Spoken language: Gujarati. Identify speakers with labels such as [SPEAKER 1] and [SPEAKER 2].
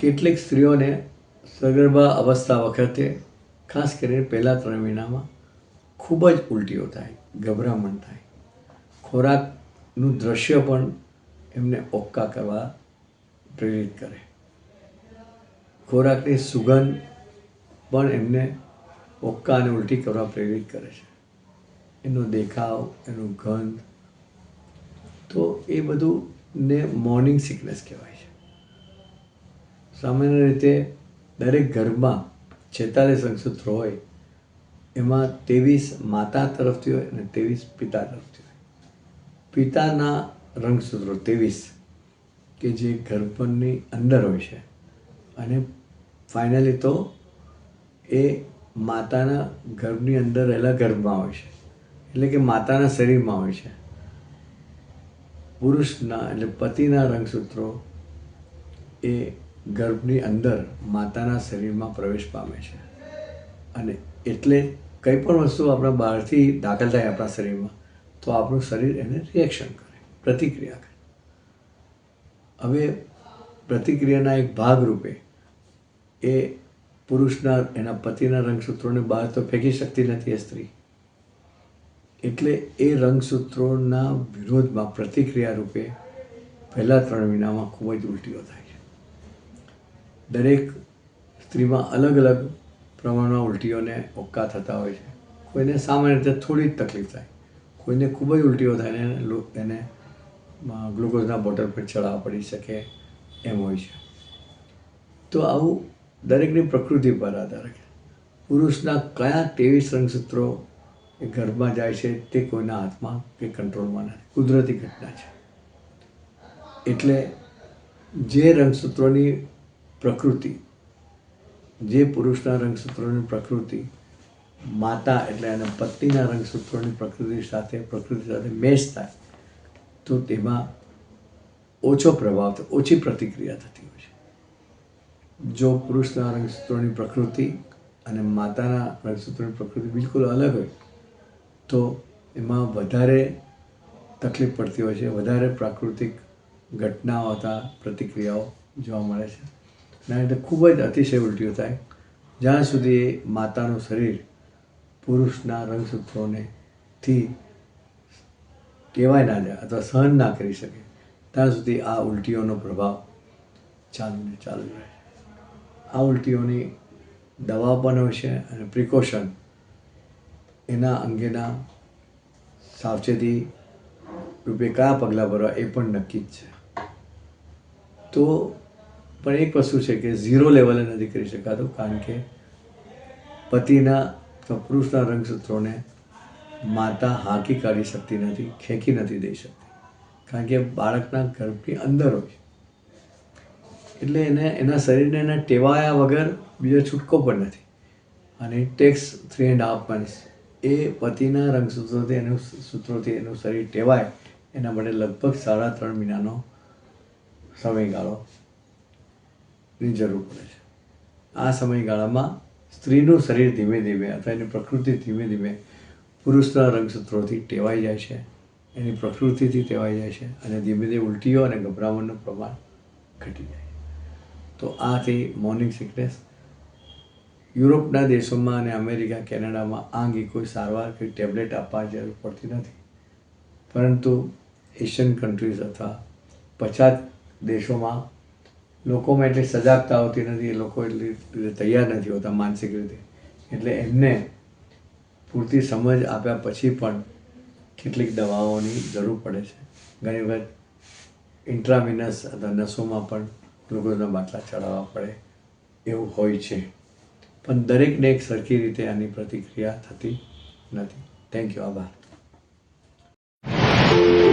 [SPEAKER 1] કેટલીક સ્ત્રીઓને સગર્ભા અવસ્થા વખતે, ખાસ કરીને પહેલાં ત્રણ મહિનામાં, ખૂબ જ ઉલટીઓ થાય, ગભરામણ થાય. ખોરાકનું દ્રશ્ય પણ એમને ઓક્કા કરવા પ્રેરિત કરે. ખોરાકની સુગંધ પણ એમને ઓક્કા અને ઉલટી કરવા પ્રેરિત કરે છે. એનો દેખાવ, એનું ગંધ. તો એ બધું ને મોર્નિંગ સિકનેસ કહેવાય છે. સામાન્ય રીતે દરેક ઘરમાં છેતાલીસ રંગસૂત્રો હોય, એમાં ત્રેવીસ માતા તરફથી હોય અને ત્રેવીસ પિતા તરફથી હોય. પિતાના રંગસૂત્રો ત્રેવીસ, કે જે ગર્ભની અંદર હોય છે. અને ફાઇનલી તો એ માતાના ગર્ભની અંદર રહેલા ગર્ભમાં હોય છે. એટલે કે માતાના શરીરમાં હોય છે. પુરુષના એટલે પતિના રંગસૂત્રો એ ગર્ભની અંદર માતાના શરીરમાં પ્રવેશ પામે છે. અને એટલે કંઈ પણ વસ્તુ આપણા બહારથી દાખલ થાય આપણા શરીરમાં, તો આપણું શરીર એને રિએક્શન કરે, પ્રતિક્રિયા કરે. હવે પ્રતિક્રિયાના એક ભાગરૂપે એ પુરુષના એના પતિના રંગસૂત્રોને બહાર તો ફેંકી શકતી નથી એ સ્ત્રી. એટલે એ રંગસૂત્રોના વિરોધમાં પ્રતિક્રિયા રૂપે પહેલાં ત્રણ મહિનામાં ખૂબ જ ઉલટીઓ થાય છે. દરેક સ્ત્રીમાં અલગ અલગ પ્રમાણમાં ઉલટીઓને ઓક્કા થતા હોય છે. કોઈને સામાન્ય રીતે થોડી જ તકલીફ થાય. કોઈને ખૂબ જ ઉલટીઓ થાય ને એને ગ્લુકોઝના બોટલ પર ચડાવવા પડી શકે એમ હોય છે. તો આવું દરેકની પ્રકૃતિ પર આધાર રાખે પુરુષના કયા ત્રેવીસ રંગસૂત્રો એ ઘરમાં જાય છે તે કોઈના હાથમાં કે કંટ્રોલમાં નથી. કુદરતી ઘટના છે. એટલે જે રંગસૂત્રોની પ્રકૃતિ, જે પુરુષના રંગસૂત્રોની પ્રકૃતિ, માતા એટલે એના પત્નીના રંગસૂત્રોની પ્રકૃતિ સાથે પ્રકૃતિ સાથે મેચ થાય, તો તેમાં ઓછો પ્રભાવ, ઓછી પ્રતિક્રિયા થતી હોય છે. જો પુરુષના રંગસૂત્રોની પ્રકૃતિ અને માતાના રંગસૂત્રોની પ્રકૃતિ બિલકુલ અલગ હોય, તો એમાં વધારે તકલીફ પડતી હોય છે. વધારે પ્રાકૃતિક ઘટનાઓ હતા, પ્રતિક્રિયાઓ જોવા મળે છે. એના લીધે ખૂબ જ અતિશય ઉલટીઓ થાય. જ્યાં સુધી માતાનું શરીર પુરુષના રંગસૂત્રોને થી કહેવાય ના જાય અથવા સહન ના કરી શકે, ત્યાં સુધી આ ઉલટીઓનો પ્રભાવ ચાલુ ને ચાલુ રહે. આ ઉલટીઓની દવા પણ હોય છે અને પ્રિકોશન એના અંગેના સાવચેતી રૂપે કયા પગલાં ભરવા એ પણ નક્કી જ છે તો પણ એક વસ્તુ છે કે ઝીરો લેવલે નથી કરી શકાતું કારણ કે પતિના પુરુષના રંગસૂત્રોને માતા હાંકી કાઢી શકતી નથી, ખેંકી નથી દઈ શકતી કારણ કે બાળકના ગર્ભની અંદર હોય. એટલે એને, એના શરીરને એને ટેવાયા વગર બીજો છૂટકો પણ નથી. અને takes three and half months એ પતિના રંગસૂત્રોથી એનું સૂત્રોથી એનું શરીર ટેવાય, એના માટે લગભગ સાડા ત્રણ મહિનાનો સમયગાળો ની જરૂર પડે છે. આ સમયગાળામાં સ્ત્રીનું શરીર ધીમે ધીમે અથવા એની પ્રકૃતિ ધીમે ધીમે પુરુષના રંગસૂત્રોથી ટેવાઈ જાય છે, એની પ્રકૃતિથી ટેવાઈ જાય છે અને ધીમે ધીમે ઉલટીઓ અને ગભરામણનું પ્રમાણ ઘટી જાય છે. તો આ થઈ મોર્નિંગ સિકનેસ યુરોપના દેશોમાં અને અમેરિકા, કેનેડામાં આ અંગે કોઈ સારવાર કે ટેબ્લેટ આપવા જરૂર પડતી નથી. પરંતુ એશિયન કન્ટ્રીઝ અથવા પછાત દેશોમાં લોકોમાં એટલી સજાગતા હોતી નથી, એ લોકો એટલી રીતે તૈયાર નથી હોતા માનસિક રીતે. એટલે એમને પૂરતી સમજ આપ્યા પછી પણ કેટલીક દવાઓની જરૂર પડે છે. ઘણી વખત ઇન્ટ્રામિનસ અથવા નસોમાં પણ મૃગોના માટલા ચડાવવા પડે. એવું હોય છે. પણ દરેકને એક સરખી રીતે આની પ્રતિક્રિયા થતી નથી. થેન્ક યુ આભાર.